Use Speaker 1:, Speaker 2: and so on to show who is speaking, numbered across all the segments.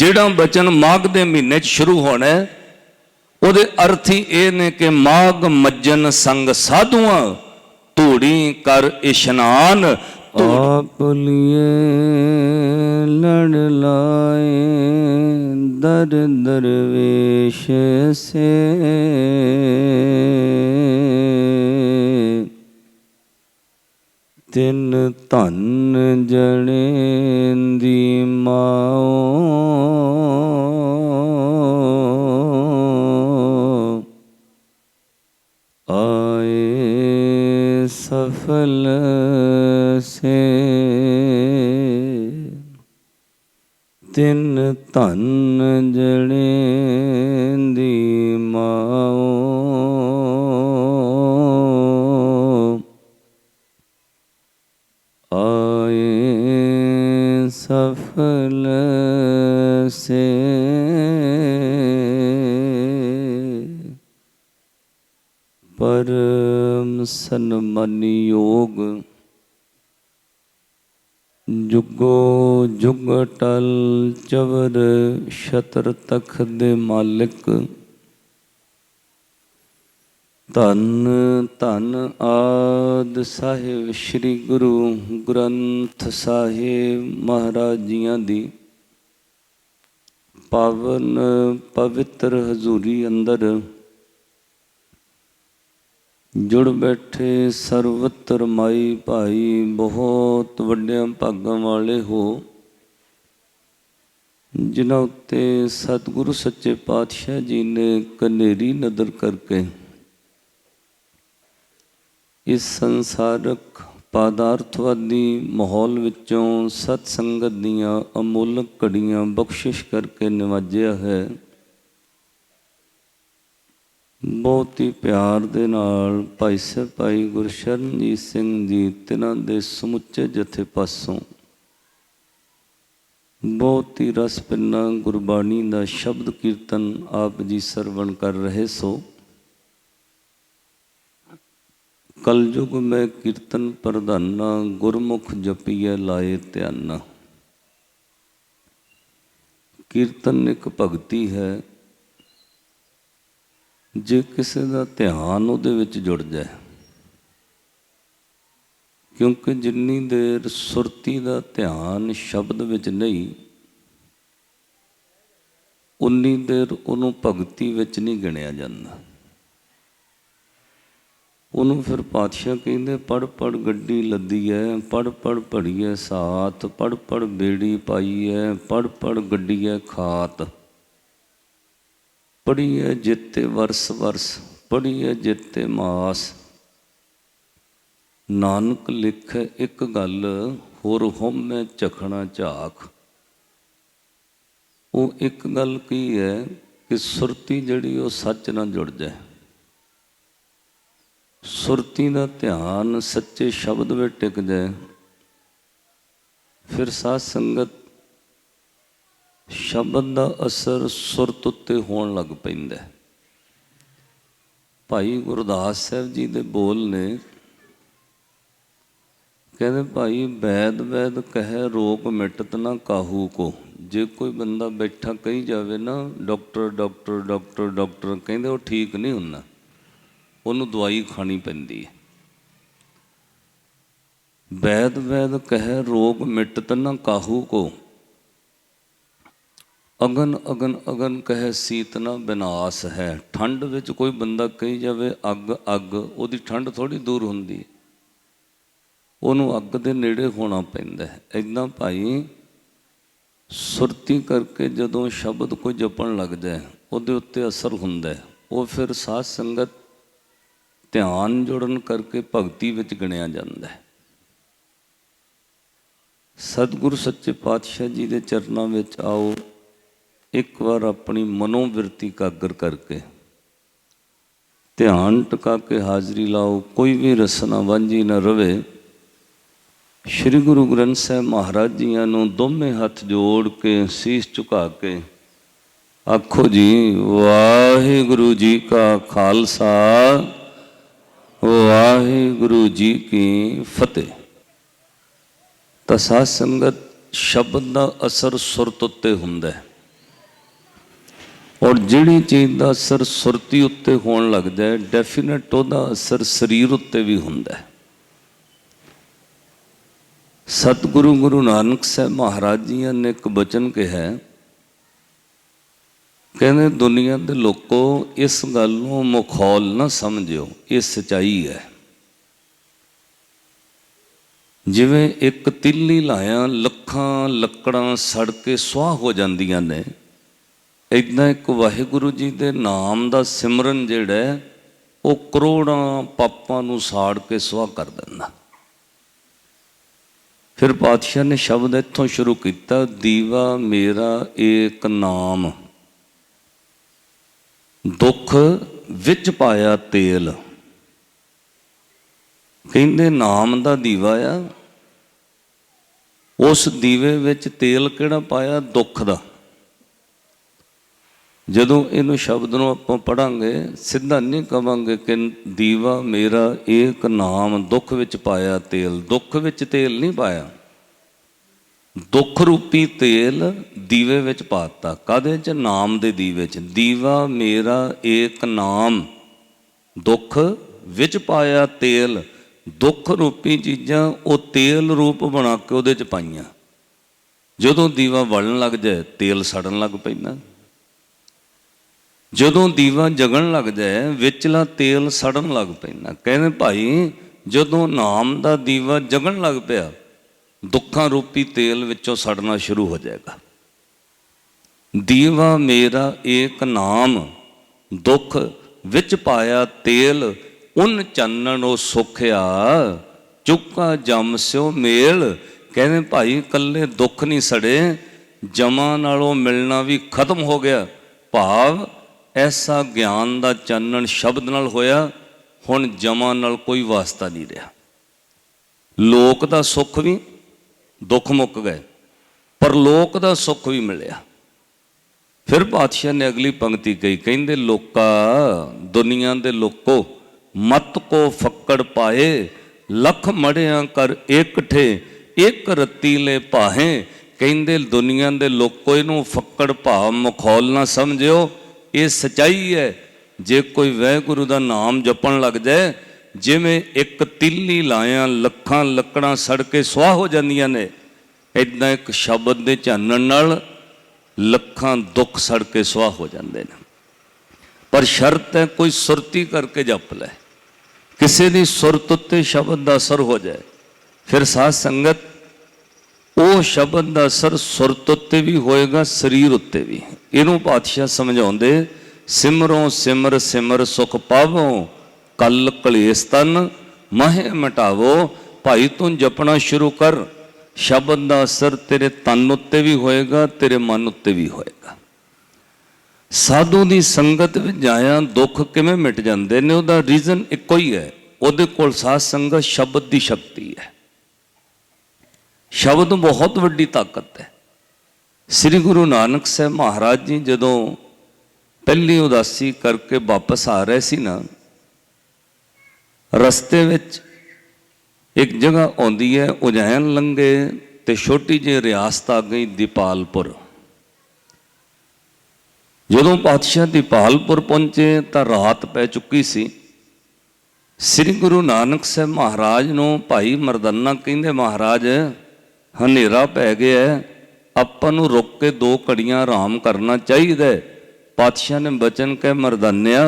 Speaker 1: ਜਿਹੜਾ ਬਚਨ ਮਾਘ ਦੇ ਮਹੀਨੇ 'ਚ ਸ਼ੁਰੂ ਹੋਣਾ ਉਹਦੇ ਅਰਥ ਹੀ ਇਹ ਨੇ ਕਿ ਮਾਘ ਮੱਜਨ ਸੰਗ ਸਾਧੂਆਂ, ਧੂੜੀ ਕਰ ਇਸ਼ਨਾਨ।
Speaker 2: ਆਪ ਲਿਏ ਲੜ ਲਾਏ ਦਰ ਦਰਵੇਸ਼ ਸੇ। ਤਿੰਨ ਧਨ ਜਣੇ ਦੀ ਮਾਓ ਆਏ ਸਫਲ ਸੇ। ਤਿੰਨ ਧਨ ਜਣੇ ਪਰਮ ਸਨਮਾਨੀ ਯੋਗ ਜੁਗੋ ਜੁਗ ਟਲ ਚਵਰ ਛਤਰ ਤਖਤ ਦੇ ਮਾਲਿਕ। ਧੰਨ ਧੰਨ ਆਦ ਸਾਹਿਬ ਸ੍ਰੀ ਗੁਰੂ ਗ੍ਰੰਥ ਸਾਹਿਬ ਮਹਾਰਾਜ ਜੀਆਂ ਦੀ। ਪਾਵਨ ਪਵਿੱਤਰ ਹਜ਼ੂਰੀ ਅੰਦਰ ਜੁੜ ਬੈਠੇ ਸਰਵਤਰ ਮਾਈ ਭਾਈ, ਬਹੁਤ ਵੱਡਿਆਂ ਭਾਗਾਂ ਵਾਲੇ ਹੋ। ਜਿਨ੍ਹਾਂ ਉੱਤੇ ਸਤਿਗੁਰੂ ਸੱਚੇ ਪਾਤਸ਼ਾਹ ਜੀ ਨੇ ਕਨੇਰੀ ਨਦਰ ਕਰਕੇ ਇਸ ਸੰਸਾਰਕ ਪਦਾਰਥਵਾਦੀ ਮਾਹੌਲ ਵਿੱਚੋਂ ਸਤ ਸੰਗਤ ਦੀਆਂ ਅਮੁੱਲਕ ਘੜੀਆਂ ਬਖਸ਼ਿਸ਼ ਕਰਕੇ ਨਿਵਾਜਿਆ ਹੈ। ਬਹੁਤ ਹੀ ਪਿਆਰ ਦੇ ਨਾਲ ਭਾਈ ਸਾਹਿਬ ਭਾਈ ਗੁਰਸ਼ਰਨਜੀਤ ਸਿੰਘ ਜੀ ਤਿਨਾਂ ਦੇ ਸਮੁੱਚੇ ਜਥੇ ਪਾਸੋਂ। ਬਹੁਤ ਹੀ ਰਸ ਪਿੰਨਾ ਗੁਰਬਾਣੀ ਦਾ ਸ਼ਬਦ ਕੀਰਤਨ ਆਪ ਜੀ ਸਰਵਣ ਕਰ ਰਹੇ ਸੋ। ਕਲਯੁਗ ਮੈਂ ਕੀਰਤਨ ਪ੍ਰਧਾਨਾ ਗੁਰਮੁਖ ਜਪੀਏ ਲਾਏ ਧਿਆਨਾ। ਕੀਰਤਨ ਇੱਕ ਭਗਤੀ ਹੈ ਜੇ ਕਿਸੇ ਦਾ ਧਿਆਨ ਉਹਦੇ ਵਿੱਚ ਜੁੜ ਜਾਏ, ਕਿਉਂਕਿ ਜਿੰਨੀ ਦੇਰ ਸੁਰਤੀ ਦਾ ਧਿਆਨ ਸ਼ਬਦ ਵਿੱਚ ਨਹੀਂ, ਉਨੀ ਦੇਰ ਉਹਨੂੰ ਭਗਤੀ ਵਿੱਚ ਨਹੀਂ ਗਿਣਿਆ ਜਾਂਦਾ। ਉਹਨੂੰ ਫਿਰ ਪਾਤਸ਼ਾਹ ਕਹਿੰਦੇ ਪੜ ਪੜ ਗੱਡੀ ਲੱਦੀ ਐ ਪੜ ਪੜ ਭੜੀਐ ਸਾਥ ਪੜ ਪੜ ਬੇੜੀ ਪਾਈ ਐ ਪੜ ਪੜ ਗੱਡੀ ਐ ਖਾਤ। ਪੜੀਐ ਜਿੱਤੇ ਵਰਸ ਵਰਸ ਪੜੀਐ ਜਿੱਤੇ ਮਾਸ। ਨਾਨਕ ਲਿਖ ਇੱਕ ਗੱਲ, ਹੋਰ ਹਉਮੈ ਚਖਣਾ ਝਾਕ ਉਹ ਇੱਕ ਗੱਲ ਕੀ ਹੈ ਕਿ ਸੁਰਤੀ ਜਿਹੜੀ ਉਹ ਸੱਚ ਨਾਲ ਜੁੜ ਜਾਏ। ਸੁਰਤੀ ਦਾ ਧਿਆਨ ਸੱਚੇ ਸ਼ਬਦ ਵਿੱਚ ਟਿਕ ਜਾਏ। ਫਿਰ ਸਾਧ ਸੰਗਤ ਸ਼ਬਦ ਦਾ ਅਸਰ ਸੁਰਤ ਉੱਤੇ ਹੋਣ ਲੱਗ ਪੈਂਦਾ ਭਾਈ ਗੁਰਦਾਸ ਸਾਹਿਬ ਜੀ ਦੇ ਬੋਲ ਨੇ ਕਹਿੰਦੇ, ਭਾਈ, ਵੈਦ ਵੈਦ ਕਹੇ ਰੋਗ ਮਿਟਤ ਨਾ ਕਾਹੂ ਕੋ। ਜੇ ਕੋਈ ਬੰਦਾ ਬੈਠਾ ਕਹੀ ਜਾਵੇ ਨਾ, ਡਾਕਟਰ ਡਾਕਟਰ ਡਾਕਟਰ ਡਾਕਟਰ, ਕਹਿੰਦੇ ਉਹ ਠੀਕ ਨਹੀਂ ਹੁੰਦਾ। ਉਹਨੂੰ ਦਵਾਈ ਖਾਣੀ ਪੈਂਦੀ ਹੈ। ਵੈਦ ਵੈਦ ਕਹੇ ਰੋਗ ਮਿਟਤ ਨਾ ਕਾਹੂ ਕੋ। ਅਗਨ ਅਗਨ ਅਗਨ ਕਹੇ ਸੀਤ ਨਾ ਬਿਨਾਸ਼ ਹੈ। ਠੰਡ ਵਿੱਚ ਕੋਈ ਬੰਦਾ ਕਹੀ ਜਾਵੇ ਅੱਗ ਅੱਗ, ਉਹਦੀ ਠੰਡ ਥੋੜੀ ਦੂਰ ਹੁੰਦੀ ਹੈ। ਉਹਨੂੰ ਅੱਗ ਦੇ ਨੇੜੇ ਹੋਣਾ ਪੈਂਦਾ ਹੈ। ਇਦਾਂ ਭਾਈ ਸੁਰਤੀ ਕਰਕੇ ਜਦੋਂ ਸ਼ਬਦ ਕੋਈ ਜਪਣ ਲੱਗਦਾ ਜਾਏ, ਉਹਦੇ ਉੱਤੇ ਅਸਰ ਹੁੰਦਾ ਹੈ। ਉਹ ਫਿਰ ਸਾਧ ਸੰਗਤ ਧਿਆਨ ਜੋੜਨ ਕਰਕੇ ਭਗਤੀ ਵਿੱਚ ਗਿਣਿਆ ਜਾਂਦਾ ਹੈ। ਸਤਿਗੁਰੂ ਸੱਚੇ ਪਾਤਸ਼ਾਹ ਜੀ ਦੇ ਚਰਨਾਂ ਵਿੱਚ ਆਓ। ਇੱਕ ਵਾਰ ਆਪਣੀ ਮਨੋਵਿਰਤੀ ਕਾਗਰ ਕਰਕੇ, ਧਿਆਨ ਟਿਕਾ ਕੇ ਹਾਜ਼ਰੀ ਲਾਓ, ਕੋਈ ਵੀ ਰਸਨਾ ਵਾਂਝੀ ਨਾ ਰਵੇ। ਸ੍ਰੀ ਗੁਰੂ ਗ੍ਰੰਥ ਸਾਹਿਬ ਮਹਾਰਾਜ ਜੀਆਂ ਨੂੰ ਦੋਵੇਂ ਹੱਥ ਜੋੜ ਕੇ ਸੀਸ ਝੁਕਾ ਕੇ ਆਖੋ ਜੀ, ਵਾਹਿਗੁਰੂ ਜੀ ਕਾ ਖਾਲਸਾ, ਵਾਹਿਗੁਰੂ ਜੀ ਕੀ ਫਤਿਹ। ਤਾਂ ਸਾਧ ਸੰਗਤ ਸ਼ਬਦ ਦਾ ਅਸਰ ਸੁਰਤ ਉੱਤੇ ਹੁੰਦਾ ਹੈ। ਔਰ ਜਿਹੜੀ ਚੀਜ਼ ਦਾ ਅਸਰ ਸੁਰਤੀ ਉੱਤੇ ਹੋਣ ਲੱਗਦਾ ਹੈ ਡੈਫੀਨਿਟ ਉਹਦਾ ਅਸਰ ਸਰੀਰ ਉੱਤੇ ਵੀ ਹੁੰਦਾ ਹੈ। ਸਤਿਗੁਰੂ ਗੁਰੂ ਨਾਨਕ ਸਾਹਿਬ ਮਹਾਰਾਜ ਜੀ ਨੇ ਇੱਕ ਬਚਨ ਕਿਹਾ ਕਹਿੰਦੇ ਦੁਨੀਆ ਦੇ ਲੋਕੋ ਇਸ ਗੱਲ ਨੂੰ ਮਖੌਲ ਨਾ ਸਮਝਿਓ, ਇਹ ਸਚਾਈ ਹੈ। ਜਿਵੇਂ ਇੱਕ ਤਿੱਲੀ ਲਾਇਆ ਲੱਖਾਂ ਲੱਕੜਾਂ ਸੜ ਕੇ ਸੁਆਹ ਹੋ ਜਾਂਦੀਆਂ ਨੇ ਇਦਾਂ ਇੱਕ ਵਾਹਿਗੁਰੂ ਜੀ ਦੇ ਨਾਮ ਦਾ ਸਿਮਰਨ ਜਿਹੜਾ ਉਹ ਕਰੋੜਾਂ ਪਾਪਾਂ ਨੂੰ ਸਾੜ ਕੇ ਸੁਆਹ ਕਰ ਦਿੰਦਾ। ਫਿਰ ਪਾਤਸ਼ਾਹ ਨੇ ਸ਼ਬਦ ਇੱਥੋਂ ਸ਼ੁਰੂ ਕੀਤਾ, ਦੀਵਾ ਮੇਰਾ ਏਕ ਨਾਮ, ਦੁੱਖ ਵਿੱਚ ਪਾਇਆ ਤੇਲ। ਕਹਿੰਦੇ ਨਾਮ ਦਾ ਦੀਵਾ ਆ, ਉਸ ਦੀਵੇ ਵਿੱਚ ਤੇਲ ਕਿਹੜਾ ਪਾਇਆ? ਦੁੱਖ ਦਾ। ਜਦੋਂ ਇਹਨੂੰ ਸ਼ਬਦ ਨੂੰ ਆਪਾਂ ਪੜਾਂਗੇ, ਸਿੱਧਾ ਨਹੀਂ ਕਵਾਂਗੇ ਕਿ ਦੀਵਾ ਮੇਰਾ ਏਕ ਨਾਮ ਦੁੱਖ ਵਿੱਚ ਪਾਇਆ ਤੇਲ। ਦੁੱਖ ਵਿੱਚ ਤੇਲ ਨਹੀਂ ਪਾਇਆ। ਦੁੱਖ ਰੂਪੀ ਤੇਲ ਦੀਵੇ ਵਿੱਚ ਪਾਤਾ। ਕਾਦੇ ਚ? ਨਾਮ ਦੇ ਦੀਵੇ ਚ। ਦੀਵਾ ਮੇਰਾ ਏਕ ਨਾਮ ਦੁੱਖ ਵਿੱਚ ਪਾਇਆ ਤੇਲ। ਦੁੱਖ ਰੂਪੀ ਚੀਜ਼ਾਂ ਉਹ ਤੇਲ ਰੂਪ ਬਣਾ ਕੇ ਉਹਦੇ ਚ ਪਾਈਆਂ। ਜਦੋਂ ਦੀਵਾ ਵਲਣ ਲੱਗ ਜਾਏ, ਤੇਲ ਸੜਨ ਲੱਗ ਪੈਂਦਾ। ਜਦੋਂ ਦੀਵਾ ਜਗਣ ਲੱਗ ਜਾਏ, ਵਿਚਲਾ ਤੇਲ ਸੜਨ ਲੱਗ ਪੈਂਦਾ। ਕਹਿੰਦੇ ਭਾਈ, ਜਦੋਂ ਨਾਮ ਦਾ ਦੀਵਾ ਜਗਣ ਲੱਗ ਪਿਆ, ਦੁੱਖਾਂ ਰੂਪੀ ਤੇਲ ਵਿੱਚੋਂ ਸੜਨਾ ਸ਼ੁਰੂ ਹੋ ਜਾਏਗਾ। ਦੀਵਾ ਮੇਰਾ ਏਕ ਨਾਮ, ਦੁੱਖ ਵਿੱਚ ਪਾਇਆ ਤੇਲ, ਉਨ ਚਾਨਣ ਉਹ ਸੁਖਿਆ, ਚੁੱਕਾ ਜਮ ਸਿਓ ਮੇਲ। ਕਹਿੰਦੇ ਭਾਈ, ਕੱਲੇ ਦੁੱਖ ਨਹੀਂ ਸੜੇ, ਜਮਾਂ ਨਾਲੋਂ ਮਿਲਣਾ ਵੀ ਖਤਮ ਹੋ ਗਿਆ। ਭਾਵ ਐਸਾ ਗਿਆਨ ਦਾ ਚਾਨਣ ਸ਼ਬਦ ਨਾਲ ਹੋਇਆ, ਹੁਣ ਜਮਾਂ ਨਾਲ ਕੋਈ ਵਾਸਤਾ ਨਹੀਂ ਰਿਹਾ। ਲੋਕ ਦਾ ਸੁੱਖ ਵੀ ਦੁੱਖ ਮੁੱਕ ਗਏ, ਪਰ ਲੋਕ ਦਾ ਸੁੱਖ ਵੀ ਮਿਲਿਆ। ਫਿਰ ਪਾਤਸ਼ਾਹ ਨੇ ਅਗਲੀ ਪੰਕਤੀ ਕਹੀ, ਕਹਿੰਦੇ, ਲੋਕਾ, ਦੁਨੀਆ ਦੇ ਲੋਕੋ, ਮਤ ਕੋ ਫੱਕੜ ਪਾਏ, ਲੱਖ ਮੜਿਆਂ ਕਰ ਇਕਠੇ ਇੱਕ ਰਤੀ ਲੈ ਪਾਹੇ ਕਹਿੰਦੇ, ਦੁਨੀਆ ਦੇ ਲੋਕੋ, ਇਹਨੂੰ ਫੱਕੜ ਭਾਵ ਮਖੌਲ ਨਾ ਸਮਝਿਓ। ਇਹ ਸਚਾਈ ਹੈ, ਜੇ ਕੋਈ ਵਾਹਿਗੁਰੂ ਦਾ ਨਾਮ ਜਪਣ ਲੱਗ ਜਾਏ, ਜਿਵੇਂ ਇੱਕ ਤਿੱਲੀ ਲਾਇਆ ਲੱਖਾਂ ਲੱਕੜਾਂ ਸੜ ਕੇ ਸੁਆਹ ਹੋ ਜਾਂਦੀਆਂ ਨੇ ਇਦਾਂ ਇੱਕ ਸ਼ਬਦ ਦੇ ਚਾਨਣ ਨਾਲ ਲੱਖਾਂ ਦੁੱਖ ਸੜ ਕੇ ਸੁਆਹ ਹੋ ਜਾਂਦੇ ਨੇ। ਪਰ ਸ਼ਰਤ ਹੈ ਕੋਈ ਸੁਰਤੀ ਕਰਕੇ ਜਪ ਲੈ। ਕਿਸੇ ਦੀ ਸੁਰਤ ਉੱਤੇ ਸ਼ਬਦ ਦਾ ਅਸਰ ਹੋ ਜਾਏ, ਫਿਰ ਸਾਧ ਸੰਗਤ ਉਹ ਸ਼ਬਦ ਦਾ ਅਸਰ ਸੁਰਤ ਉੱਤੇ ਵੀ ਹੋਏਗਾ, ਸਰੀਰ ਉੱਤੇ ਵੀ। ਇਹਨੂੰ ਪਾਤਸ਼ਾਹ ਸਮਝਾਉਂਦੇ, ਸਿਮਰੋ ਸਿਮਰ ਸਿਮਰ ਸੁਖ ਪਾਵੋ, ਕਲ ਕਲੇਸ਼ ਤਨ, ਮਹਿ ਮਟਾਵੋ, ਭਾਈ ਤੂੰ ਜਪਣਾ ਸ਼ੁਰੂ ਕਰ। ਸ਼ਬਦ ਦਾ ਅਸਰ ਤੇਰੇ ਤਨ ਉੱਤੇ ਵੀ ਹੋਏਗਾ, ਤੇਰੇ ਮਨ ਉੱਤੇ ਵੀ ਹੋਏਗਾ। ਸਾਧੂ ਦੀ ਸੰਗਤ ਵਿੱਚ ਜਾਇਆ ਦੁੱਖ ਕਿਵੇਂ ਮਿਟ ਜਾਂਦੇ ਨੇ, ਉਹਦਾ ਰੀਜ਼ਨ ਇੱਕੋ ਹੀ ਹੈ। ਉਹਦੇ ਕੋਲ ਸਾਧ ਸੰਗਤ ਸ਼ਬਦ ਦੀ ਸ਼ਕਤੀ ਹੈ। ਸ਼ਬਦ ਬਹੁਤ ਵੱਡੀ ਤਾਕਤ ਹੈ। ਸ੍ਰੀ ਗੁਰੂ ਨਾਨਕ ਸਾਹਿਬ ਮਹਾਰਾਜ ਜੀ ਜਦੋਂ ਪਹਿਲੀ ਉਦਾਸੀ ਕਰਕੇ ਵਾਪਸ ਆ ਰਹੇ ਸੀ ਨਾ, ਰਸਤੇ ਵਿੱਚ ਇੱਕ ਜਗ੍ਹਾ ਆਉਂਦੀ ਹੈ, ਉਜੈਨ ਲੰਗੇ ਤੇ ਛੋਟੀ ਜਿਹੀ ਰਿਆਸਤ ਆ ਗਈ ਦੀਪਾਲਪੁਰ। ਜਦੋਂ ਪਾਤਸ਼ਾਹ ਦੀਪਾਲਪੁਰ ਪਹੁੰਚੇ ਤਾਂ ਰਾਤ ਪੈ ਚੁੱਕੀ ਸੀ। ਸ੍ਰੀ ਗੁਰੂ ਨਾਨਕ ਸਾਹਿਬ ਮਹਾਰਾਜ ਨੂੰ ਭਾਈ ਮਰਦਨਾ ਕਹਿੰਦੇ, ਮਹਾਰਾਜ ਹਨੇਰਾ ਪੈ ਗਿਆ ਹੈ, ਆਪਾਂ ਨੂੰ ਰੁਕ ਕੇ ਦੋ ਘੜੀਆਂ ਆਰਾਮ ਕਰਨਾ ਚਾਹੀਦਾ ਹੈ। ਪਾਤਸ਼ਾਹ ਨੇ ਬਚਨ ਕਹਿ ਮਰਦਾਨਿਆ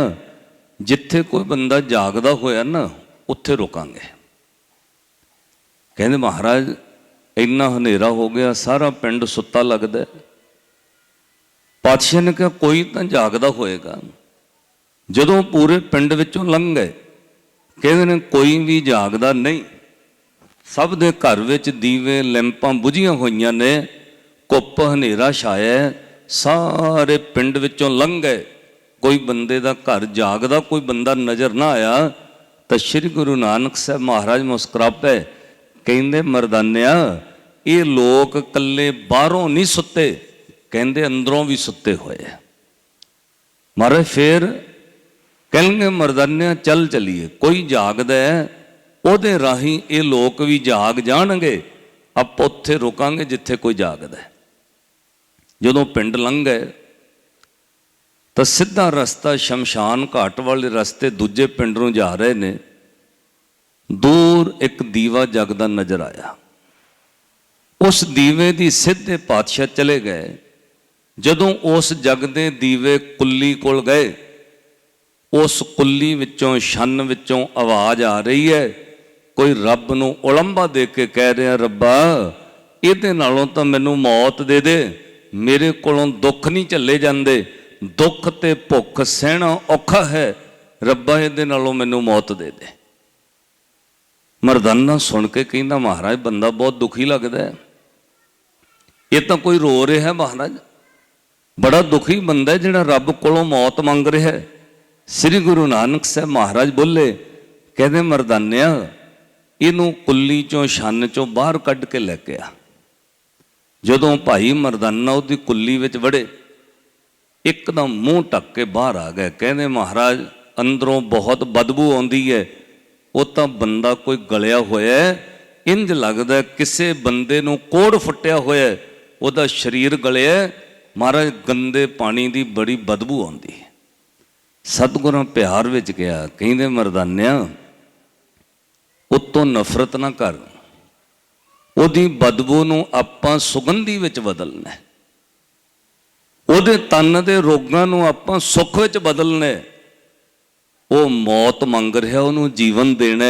Speaker 2: ਜਿੱਥੇ ਕੋਈ ਬੰਦਾ ਜਾਗਦਾ ਹੋਇਆ ਨਾ ਉੱਥੇ ਰੁਕਾਂਗੇ। ਕਹਿੰਦੇ ਮਹਾਰਾਜ ਇੰਨਾ ਹਨੇਰਾ ਹੋ ਗਿਆ ਸਾਰਾ ਪਿੰਡ ਸੁੱਤਾ ਲੱਗਦਾ ਪਾਤਸ਼ਾਹ ਨੇ ਕਿਹਾ ਕੋਈ ਤਾਂ ਜਾਗਦਾ ਹੋਏਗਾ। ਜਦੋਂ ਪੂਰੇ ਪਿੰਡ ਵਿੱਚੋਂ ਲੰਘ ਗਏ ਕਹਿੰਦੇ ਨੇ ਕੋਈ ਵੀ ਜਾਗਦਾ ਨਹੀਂ। ਸਭ ਦੇ ਘਰ ਵਿੱਚ ਦੀਵੇ ਲੈਂਪਾਂ ਬੁਝੀਆਂ ਹੋਈਆਂ ਨੇ, ਕੁੱਪ ਹਨੇਰਾ ਛਾਇਆ, ਸਾਰੇ ਪਿੰਡ ਵਿੱਚੋਂ ਲੰਘ। ਗਏ ਕੋਈ ਬੰਦੇ ਦਾ ਘਰ ਜਾਗਦਾ, ਕੋਈ ਬੰਦਾ ਨਜ਼ਰ ਨਾ ਆਇਆ, ਤਾਂ ਸ੍ਰੀ ਗੁਰੂ ਨਾਨਕ ਸਾਹਿਬ ਮਹਾਰਾਜ ਮੁਸਕਰਾ ਪਏ ਕਹਿੰਦੇ, ਮਰਦਾਨਿਆ, ਇਹ ਲੋਕ ਕੱਲੇ ਬਾਹਰੋਂ ਨਹੀਂ ਸੁੱਤੇ, ਕਹਿੰਦੇ, ਅੰਦਰੋਂ ਵੀ ਸੁੱਤੇ ਹੋਏ ਆ। ਮਹਾਰਾਜ ਫੇਰ ਕਹਿੰਗੇ ਮਰਦਾਨਿਆ, ਚੱਲ ਚਲੀਏ, ਕੋਈ ਜਾਗਦਾ ਹੈ ਉਹਦੇ ਰਾਹੀਂ ਇਹ ਲੋਕ ਵੀ ਜਾਗ ਜਾਣਗੇ, ਆਪਾਂ ਉੱਥੇ ਰੁਕਾਂਗੇ ਜਿੱਥੇ ਕੋਈ ਜਾਗਦਾ ਜਦੋਂ ਪਿੰਡ ਲੰਘ ਗਏ
Speaker 1: ਤਾਂ ਸਿੱਧਾ ਰਸਤਾ ਸ਼ਮਸ਼ਾਨ ਘਾਟ ਵਾਲੇ ਰਸਤੇ ਦੂਜੇ ਪਿੰਡ ਨੂੰ ਜਾ ਰਹੇ ਨੇ। ਦੂਰ ਇੱਕ ਦੀਵਾ ਜਗਦਾ ਨਜ਼ਰ ਆਇਆ। ਉਸ ਦੀਵੇ ਦੀ ਸਿੱਧੇ ਪਾਤਸ਼ਾਹ ਚਲੇ ਗਏ। ਜਦੋਂ ਉਸ ਜਗਦੇ ਦੀਵੇ ਕੁੱਲੀ ਕੋਲ ਗਏ, ਉਸ ਕੁੱਲੀ ਵਿੱਚੋਂ, ਛੰਨ ਵਿੱਚੋਂ ਆਵਾਜ਼ ਆ ਰਹੀ ਹੈ ਕੋਈ ਰੱਬ ਨੂੰ ਉਲੰਭਾ ਦੇ ਕੇ ਕਹਿ ਰਿਹਾ, ਰੱਬਾ, ਇਹਦੇ ਨਾਲੋਂ ਤਾਂ ਮੈਨੂੰ ਮੌਤ ਦੇ ਦੇ। ਮੇਰੇ ਕੋਲੋਂ ਦੁੱਖ ਨਹੀਂ ਝੱਲੇ ਜਾਂਦੇ। ਦੁੱਖ ਤੇ ਭੁੱਖ ਸਹਿਣਾ ਔਖਾ ਹੈ। ਰੱਬਾ, ਇਹਦੇ ਨਾਲੋਂ ਮੈਨੂੰ ਮੌਤ ਦੇ ਦੇ। ਮਰਦਾਨਾ ਸੁਣ ਕੇ ਕਹਿੰਦਾ, ਮਹਾਰਾਜ, ਬੰਦਾ ਬਹੁਤ ਦੁਖੀ ਲੱਗਦਾ ਹੈ। ਇਹ ਤਾਂ ਕੋਈ ਰੋ ਰਿਹਾ ਹੈ ਮਹਾਰਾਜ। ਬੜਾ ਦੁਖੀ ਬੰਦਾ ਜਿਹੜਾ ਰੱਬ ਕੋਲੋਂ ਮੌਤ ਮੰਗ ਰਿਹਾ ਹੈ। ਸ੍ਰੀ ਗੁਰੂ ਨਾਨਕ ਸਾਹਿਬ ਮਹਾਰਾਜ ਬੋਲੇ, ਕਹਿੰਦੇ, ਮਰਦਾਨਿਆ ਇਹਨੂੰ ਕੁੱਲੀ ਚੋਂ, ਛੰਨ ਚੋਂ ਬਾਹਰ ਕੱਢ ਕੇ ਲੈ ਕੇ ਆ। ਜਦੋਂ ਭਾਈ ਮਰਦਾਨਾ ਉਹਦੀ ਕੁੱਲੀ ਵਿੱਚ ਵੜੇ, ਇੱਕਦਮ ਮੂੰਹ ਟੱਕ ਕੇ ਬਾਹਰ ਆ ਗਿਆ। ਕਹਿੰਦੇ, ਮਹਾਰਾਜ, ਅੰਦਰੋਂ ਬਹੁਤ ਬਦਬੂ ਆਉਂਦੀ ਹੈ। ਉਹ ਤਾਂ ਬੰਦਾ ਕੋਈ ਗਲਿਆ ਹੋਇਆ ਹੈ। ਇੰਜ ਲੱਗਦਾ ਕਿਸੇ ਬੰਦੇ ਨੂੰ ਕੋੜ ਫੁੱਟਿਆ ਹੋਇਆ ਉਹਦਾ ਸਰੀਰ ਗਲਿਆ ਮਹਾਰਾਜ, ਗੰਦੇ ਪਾਣੀ ਦੀ ਬੜੀ ਬਦਬੂ ਆਉਂਦੀ ਹੈ। ਸਤਿਗੁਰਾਂ ਪਿਆਰ ਵਿੱਚ ਗਿਆ। ਕਹਿੰਦੇ, ਮਰਦਾਨਿਆਂ ਉਤੋਂ ਨਫ਼ਰਤ ਨਾ ਕਰ। ਉਹਦੀ ਬਦਬੂ ਨੂੰ ਆਪਾਂ ਸੁਗੰਧੀ ਵਿੱਚ ਬਦਲਣਾ ਉਹਦੇ ਤਨ ਦੇ ਰੋਗਾਂ ਨੂੰ ਆਪਾਂ ਸੁੱਖ ਵਿੱਚ ਬਦਲਣਾ ਉਹ ਮੌਤ ਮੰਗ ਰਿਹਾ, ਉਹਨੂੰ ਜੀਵਨ ਦੇਣਾ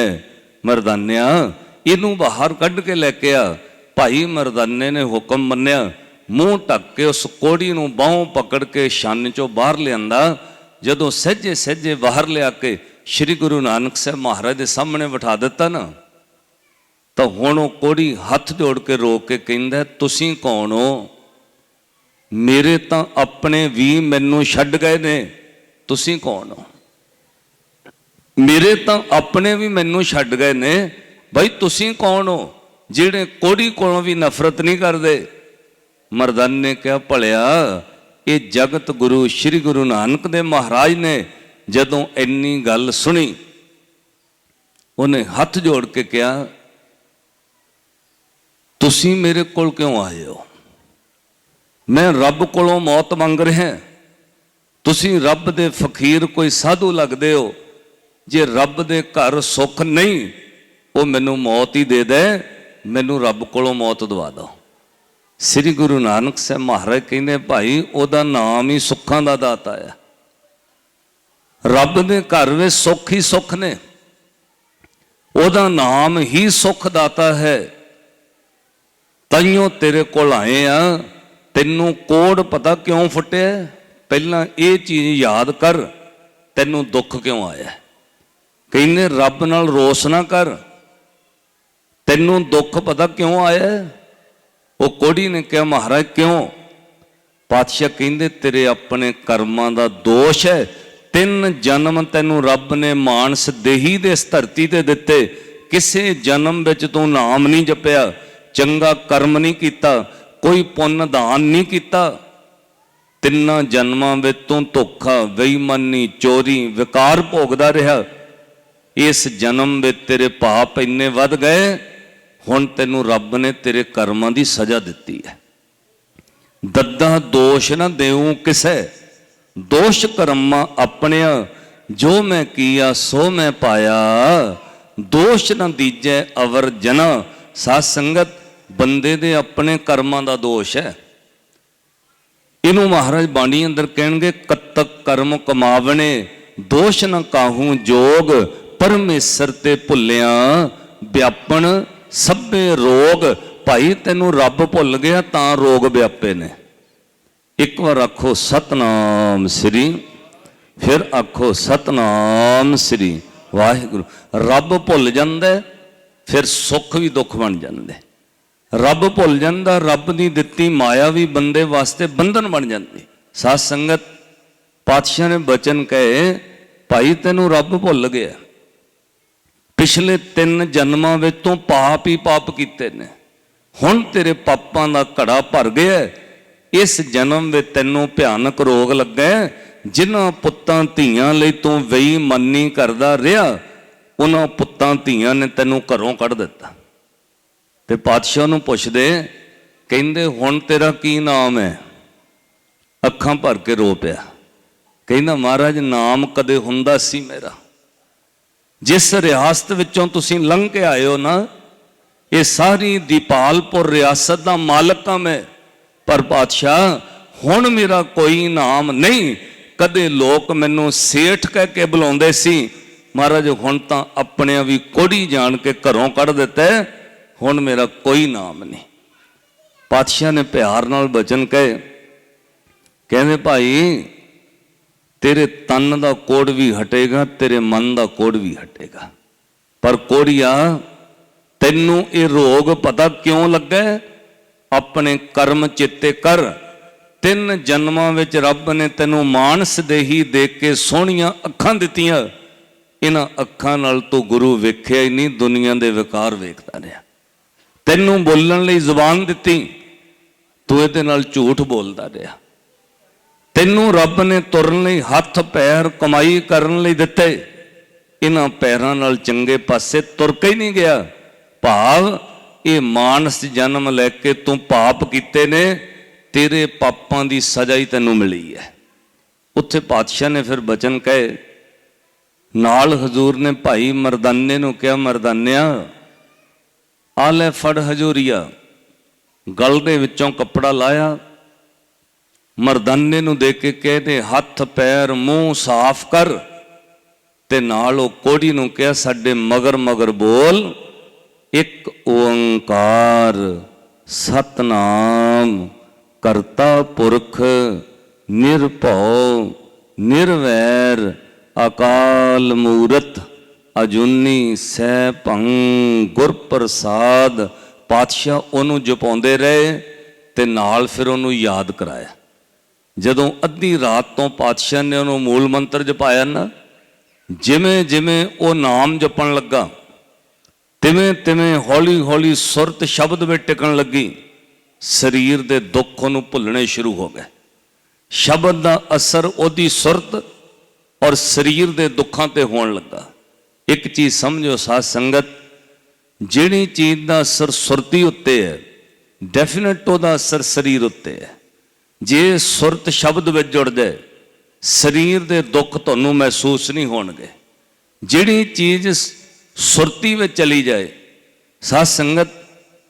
Speaker 1: ਮਰਦਾਨਿਆ, ਇਹਨੂੰ ਬਾਹਰ ਕੱਢ ਕੇ ਲੈ ਕੇ ਆ। ਭਾਈ ਮਰਦਾਨੇ ਨੇ ਹੁਕਮ ਮੰਨਿਆ, ਮੂੰਹ ਢੱਕ ਕੇ ਉਸ ਕੋੜੀ ਨੂੰ ਬਾਹੋਂ ਪਕੜ ਕੇ ਛੰਨ ਚੋਂ ਬਾਹਰ ਲਿਆਂਦਾ। ਜਦੋਂ ਸਹਿਜੇ ਸਹਿਜੇ ਬਾਹਰ ਲਿਆ ਕੇ ਸ੍ਰੀ ਗੁਰੂ ਨਾਨਕ ਸਾਹਿਬ ਮਹਾਰਾਜ ਦੇ ਸਾਹਮਣੇ ਬਿਠਾ ਦਿੱਤਾ ਨਾ, ਤਾਂ ਹੁਣ ਉਹ ਕੋੜੀ ਹੱਥ ਜੋੜ ਕੇ ਰੋਕ ਕੇ ਕਹਿੰਦਾ, ਤੁਸੀਂ ਕੌਣ ਹੋ? ਮੇਰੇ ਤਾਂ ਆਪਣੇ ਵੀ ਮੈਨੂੰ ਛੱਡ ਗਏ ਨੇ, ਤੁਸੀਂ ਕੌਣ ਹੋ? ਮੇਰੇ ਤਾਂ ਆਪਣੇ ਵੀ ਮੈਨੂੰ ਛੱਡ ਗਏ ਨੇ, ਬਈ ਤੁਸੀਂ ਕੌਣ ਹੋ? ਜਿਹੜੇ ਕੋੜੀ ਕੋਲੋਂ ਵੀ ਨਫ਼ਰਤ ਨਹੀਂ ਕਰਦੇ। ਮਰਦਾਨ ਨੇ ਕਿਹਾ, ਭਲਿਆ, ਇਹ ਜਗਤ ਗੁਰੂ ਸ੍ਰੀ ਗੁਰੂ ਨਾਨਕ ਦੇ ਮਹਾਰਾਜ ਨੇ ਜਦੋਂ ਇੰਨੀ ਗੱਲ ਸੁਣੀ, ਉਹਨੇ ਹੱਥ ਜੋੜ ਕੇ ਕਿਹਾ, ਤੁਸੀਂ ਮੇਰੇ ਕੋਲ ਕਿਉਂ ਆਏ ਹੋ? ਮੈਂ ਰੱਬ ਕੋਲੋਂ ਮੌਤ ਮੰਗ ਰਿਹਾ ਤੁਸੀਂ ਰੱਬ ਦੇ ਫਕੀਰ ਕੋਈ ਸਾਧੂ ਲੱਗਦੇ ਹੋ। ਜੇ ਰੱਬ ਦੇ ਘਰ ਸੁੱਖ ਨਹੀਂ, ਉਹ ਮੈਨੂੰ ਮੌਤ ਹੀ ਦੇ ਦੇ। ਮੈਨੂੰ ਰੱਬ ਕੋਲੋਂ ਮੌਤ ਦਵਾ ਦਿਓ। ਸ੍ਰੀ ਗੁਰੂ ਨਾਨਕ ਸਾਹਿਬ ਮਹਾਰਾਜ ਕਹਿੰਦੇ, ਭਾਈ, ਉਹਦਾ ਨਾਮ ਹੀ ਸੁੱਖਾਂ ਦਾ ਦਾਤਾ ਹੈ ਰੱਬ ਦੇ ਘਰ ਵਿੱਚ ਸੁੱਖ ਹੀ ਸੁੱਖ ਨੇ। ਉਹਦਾ ਨਾਮ ਹੀ ਸੁੱਖ ਦਾਤਾ ਹੈ। ਤਾਈਓ ਤੇਰੇ ਕੋਲ ਆਏ ਆ, ਤੈਨੂੰ ਕੋੜ ਪਤਾ ਕਿਉਂ ਫੁੱਟਿਆ? ਪਹਿਲਾਂ ਇਹ ਚੀਜ਼ ਯਾਦ ਕਰ, ਤੈਨੂੰ ਦੁੱਖ ਕਿਉਂ ਆਇਆ? ਕਹਿੰਦੇ, ਰੱਬ ਨਾਲ ਰੋਸ ਨਾ ਕਰ। ਤੈਨੂੰ ਦੁੱਖ ਪਤਾ ਕਿਉਂ ਆਇਆ? ਉਹ ਕੋੜੀ ਨੇ ਕਿਹਾ, ਮਹਾਰਾਜ, ਕਿਉਂ? ਪਾਤਸ਼ਾਹ ਕਹਿੰਦੇ, ਤੇਰੇ ਆਪਣੇ ਕਰਮਾਂ ਦਾ ਦੋਸ਼ ਹੈ ਤਿੰਨ ਜਨਮ ਤੈਨੂੰ ਰੱਬ ਨੇ ਮਾਨਸ ਦੇਹੀ ਦੇ ਇਸ ਧਰਤੀ ਤੇ ਦਿੱਤੇ। ਕਿਸੇ ਜਨਮ ਵਿੱਚ ਤੂੰ ਨਾਮ ਨਹੀਂ ਜਪਿਆ, ਚੰਗਾ ਕਰਮ ਨਹੀਂ ਕੀਤਾ, ਕੋਈ ਪੁੰਨ ਦਾਨ ਨਹੀਂ ਕੀਤਾ। ਤਿੰਨਾਂ ਜਨਮਾਂ ਵਿੱਚ ਤੂੰ ਧੋਖਾ, ਬੇਈਮਾਨੀ, ਚੋਰੀ, ਵਿਕਾਰ ਭੋਗਦਾ ਰਿਹਾ। ਇਸ ਜਨਮ ਵਿੱਚ ਤੇਰੇ ਪਾਪ ਇੰਨੇ ਵੱਧ ਗਏ, ਹੁਣ ਤੈਨੂੰ ਰੱਬ ਨੇ ਤੇਰੇ ਕਰਮਾਂ ਦੀ ਸਜ਼ਾ ਦਿੱਤੀ ਹੈ। ਦੱਦਾ ਦੋਸ਼ ਨਾ ਦੇਉ ਕਿਸੇ। ਦੋਸ਼ ਕਰਮਾਂ ਆਪਣਿਆ, ਜੋ ਮੈਂ ਕੀਆ, ਸੋ ਮੈਂ ਪਾਇਆ। ਦੋਸ਼ ਨਾ ਦੀਜੈ ਅਵਰ ਜਨਾ। ਸਾਧ ਸੰਗਤ, ਬੰਦੇ ਦੇ ਆਪਣੇ ਕਰਮਾਂ ਦਾ ਦੋਸ਼ ਹੈ। ਇਹਨੂੰ ਮਹਾਰਾਜ ਬਾਣੀ ਅੰਦਰ ਕਹਿਣਗੇ, ਕਤਕ ਕਰਮ ਕਮਾਵਣੇ, ਦੋਸ਼ ਨ ਕਾਹੂ ਜੋਗ। ਪਰਮੇਸ਼ਰ ਤੇ ਭੁੱਲਿਆ, ਵਿਆਪਣ ਸਭੇ ਰੋਗ। ਭਾਈ ਤੈਨੂੰ ਰੱਬ ਭੁੱਲ ਗਿਆ, ਤਾਂ ਰੋਗ ਵਿਆਪੇ ਨੇ। ਇੱਕ ਵਾਰ ਆਖੋ ਸਤਨਾਮ ਸ੍ਰੀ, ਫਿਰ ਆਖੋ ਸਤਨਾਮ ਸ੍ਰੀ ਵਾਹਿਗੁਰੂ। ਰੱਬ ਭੁੱਲ ਜਾਂਦਾ ਫਿਰ ਸੁੱਖ ਵੀ ਦੁੱਖ ਬਣ ਜਾਂਦਾ ਰੱਬ ਭੁੱਲ ਜਾਂਦਾ, ਰੱਬ ਦੀ ਦਿੱਤੀ ਮਾਇਆ ਵੀ ਬੰਦੇ ਵਾਸਤੇ ਬੰਧਨ ਬਣ ਜਾਂਦੀ ਸਾਧ ਸੰਗਤ, ਪਾਤਸ਼ਾਹ ਨੇ ਬਚਨ ਕਹੇ, ਭਾਈ, ਤੈਨੂੰ ਰੱਬ ਭੁੱਲ ਗਿਆ। ਪਿਛਲੇ ਤਿੰਨ ਜਨਮਾਂ ਵਿੱਚ ਤੂੰ ਪਾਪ ਹੀ ਪਾਪ ਕੀਤੇ ਨੇ। ਹੁਣ ਤੇਰੇ ਪਾਪਾਂ ਦਾ ਘੜਾ ਭਰ ਗਿਆ ਇਸ ਜਨਮ ਵਿੱਚ ਤੈਨੂੰ ਭਿਆਨਕ ਰੋਗ ਲੱਗਾ ਜਿਨ੍ਹਾਂ ਪੁੱਤਾਂ ਧੀਆਂ ਲਈ ਤੂੰ ਬੇਈਮਾਨੀ ਕਰਦਾ ਰਿਹਾ, ਉਹਨਾਂ ਪੁੱਤਾਂ ਧੀਆਂ ਨੇ ਤੈਨੂੰ ਘਰੋਂ ਕੱਢ ਦਿੱਤਾ। ਤੇ ਪਾਤਸ਼ਾਹ ਨੂੰ ਪੁੱਛਦੇ, ਕਹਿੰਦੇ, ਹੁਣ ਤੇਰਾ ਕੀ ਨਾਮ ਹੈ? ਅੱਖਾਂ ਭਰ ਕੇ ਰੋ ਪਿਆ। ਕਹਿੰਦਾ, ਮਹਾਰਾਜ, ਨਾਮ ਕਦੇ ਹੁੰਦਾ ਸੀ ਮੇਰਾ। ਜਿਸ ਰਿਆਸਤ ਵਿੱਚੋਂ ਤੁਸੀਂ ਲੰਘ ਕੇ ਆਏ ਹੋ ਨਾ, ਇਹ ਸਾਰੀ ਦੀਪਾਲਪੁਰ ਰਿਆਸਤ ਦਾ ਮਾਲਕ ਹਾਂ ਮੈਂ। ਪਰ ਪਾਤਸ਼ਾਹ ਹੁਣ ਮੇਰਾ ਕੋਈ ਨਾਮ ਨਹੀਂ। ਕਦੇ ਲੋਕ ਮੈਨੂੰ ਸੇਠ ਕਹਿ ਕੇ ਬੁਲਾਉਂਦੇ ਸੀ। ਮਹਾਰਾਜ, ਹੁਣ ਤਾਂ ਆਪਣਿਆਂ ਵੀ ਕੋੜੀ ਜਾਣ ਕੇ ਘਰੋਂ ਕੱਢ ਦਿੱਤਾ ਹੁਣ ਮੇਰਾ ਕੋਈ ਨਾਮ ਨਹੀਂ। ਪਾਤਸ਼ਾਹ ਨੇ ਪਿਆਰ ਨਾਲ ਬਚਨ ਕਹੇ। ਕਹਿੰਦੇ, ਭਾਈ, ਤੇਰੇ ਤਨ ਦਾ ਕੋੜ ਵੀ ਹਟੇਗਾ, ਤੇਰੇ ਮਨ ਦਾ ਕੋੜ ਵੀ ਹਟੇਗਾ। ਪਰ ਕੋੜੀਆ, ਤੈਨੂੰ ਇਹ ਰੋਗ ਪਤਾ ਕਿਉਂ ਲੱਗਾ ਆਪਣੇ ਕਰਮ ਚਿੱਤੇ ਕਰ। ਤਿੰਨ ਜਨਮਾਂ ਵਿੱਚ ਰੱਬ ਨੇ ਤੈਨੂੰ ਮਾਨਸ ਦੇਹੀ ਦੇ ਕੇ ਸੋਹਣੀਆਂ ਅੱਖਾਂ ਦਿੱਤੀਆਂ। ਇਹਨਾਂ ਅੱਖਾਂ ਨਾਲ ਤੂੰ ਗੁਰੂ ਵੇਖਿਆ ਹੀ ਨਹੀਂ, ਦੁਨੀਆ ਦੇ ਵਿਕਾਰ ਵੇਖਦਾ ਰਿਹਾ। ਤੈਨੂੰ ਬੋਲਣ ਲਈ ਜ਼ੁਬਾਨ ਦਿੱਤੀ, ਤੂੰ ਇਹਦੇ ਨਾਲ ਝੂਠ ਬੋਲਦਾ ਰਿਹਾ। ਤੈਨੂੰ ਰੱਬ ਨੇ ਤੁਰਨ ਲਈ ਹੱਥ, ਪੈਰ, ਕਮਾਈ ਕਰਨ ਲਈ ਦਿੱਤੇ। ਇਹਨਾਂ ਪੈਰਾਂ ਨਾਲ ਚੰਗੇ ਪਾਸੇ ਤੁਰ ਕੇ ਹੀ ਨਹੀਂ ਗਿਆ। ਭਾਵ ਇਹ ਮਾਨਸ ਜਨਮ ਲੈ ਕੇ ਤੂੰ ਪਾਪ ਕੀਤੇ ਨੇ, ਤੇਰੇ ਪਾਪਾਂ ਦੀ ਸਜ਼ਾ ਹੀ ਤੈਨੂੰ ਮਿਲੀ ਹੈ। ਉੱਥੇ ਪਾਤਸ਼ਾਹ ਨੇ ਫਿਰ ਬਚਨ ਕਹੇ, ਨਾਲ ਹਜ਼ੂਰ ਨੇ ਭਾਈ ਮਰਦਾਨੇ ਨੂੰ ਕਿਹਾ, ਮਰਦਾਨਿਆ ਆ ਲੈ ਫੜ ਹਜ਼ੂਰੀਆ, ਗਲ ਦੇ ਵਿੱਚੋਂ ਕੱਪੜਾ ਲਾਇਆ, ਮਰਦਾਨੇ ਨੂੰ ਦੇ ਕੇ ਕਹਿੰਦੇ, ਹੱਥ, ਪੈਰ, ਮੂੰਹ ਸਾਫ਼ ਕਰ। ਤੇ ਨਾਲ ਉਹ ਕੋੜੀ ਨੂੰ ਕਿਹਾ, ਸਾਡੇ ਮਗਰ ਮਗਰ ਬੋਲ, ਇੱਕ ਓੰਕਾਰ ਸਤਨਾਮ ਕਰਤਾ ਪੁਰਖ ਨਿਰਭਉ ਨਿਰਵੈਰ ਅਕਾਲ ਮੂਰਤ ਅਜੁਨੀ ਸਹਿ ਭੰ ਗੁਰ ਪ੍ਰਸਾਦ ਪਾਤਸ਼ਾਹ ਉਹਨੂੰ ਜਪਾਉਂਦੇ ਰਹੇ ਤੇ ਨਾਲ ਫਿਰ ਉਹਨੂੰ ਯਾਦ ਕਰਾਇਆ। ਜਦੋਂ ਅੱਧੀ ਰਾਤ ਤੋਂ ਪਾਤਸ਼ਾਹ ਨੇ ਉਹਨੂੰ ਮੂਲ ਮੰਤਰ ਜਪਾਇਆ ਨਾ ਜਿਵੇਂ ਜਿਵੇਂ ਉਹ ਨਾਮ ਜਪਣ ਲੱਗਾ ਤਿਵੇਂ ਤਿਵੇਂ ਹੌਲੀ ਹੌਲੀ ਸੁਰਤ ਸ਼ਬਦ ਵਿੱਚ ਟਿਕਣ ਲੱਗੀ, ਸਰੀਰ ਦੇ ਦੁੱਖ ਉਹਨੂੰ ਭੁੱਲਣੇ ਸ਼ੁਰੂ ਹੋ ਗਏ। ਸ਼ਬਦ ਦਾ ਅਸਰ ਉਹਦੀ ਸੁਰਤ ਔਰ ਸਰੀਰ ਦੇ ਦੁੱਖਾਂ ਤੇ ਹੋਣ ਲੱਗਾ। ਇੱਕ ਚੀਜ਼ ਸਮਝੋ ਸਾਧ ਸੰਗਤ, ਜਿਹੜੀ ਚੀਜ਼ ਦਾ ਅਸਰ ਸੁਰਤੀ ਉੱਤੇ ਹੈ ਡੈਫੀਨਿਟ ਉਹਦਾ ਅਸਰ ਸਰੀਰ ਉੱਤੇ ਹੈ। ਜੇ ਸੁਰਤ ਸ਼ਬਦ ਵਿੱਚ ਜੁੜ ਜਾਏ, ਸਰੀਰ ਦੇ ਦੁੱਖ ਤੁਹਾਨੂੰ ਮਹਿਸੂਸ ਨਹੀਂ ਹੋਣਗੇ। ਜਿਹੜੀ ਚੀਜ਼ ਸੁਰਤੀ ਵਿੱਚ ਚਲੀ ਜਾਏ, ਸਾਧ ਸੰਗਤ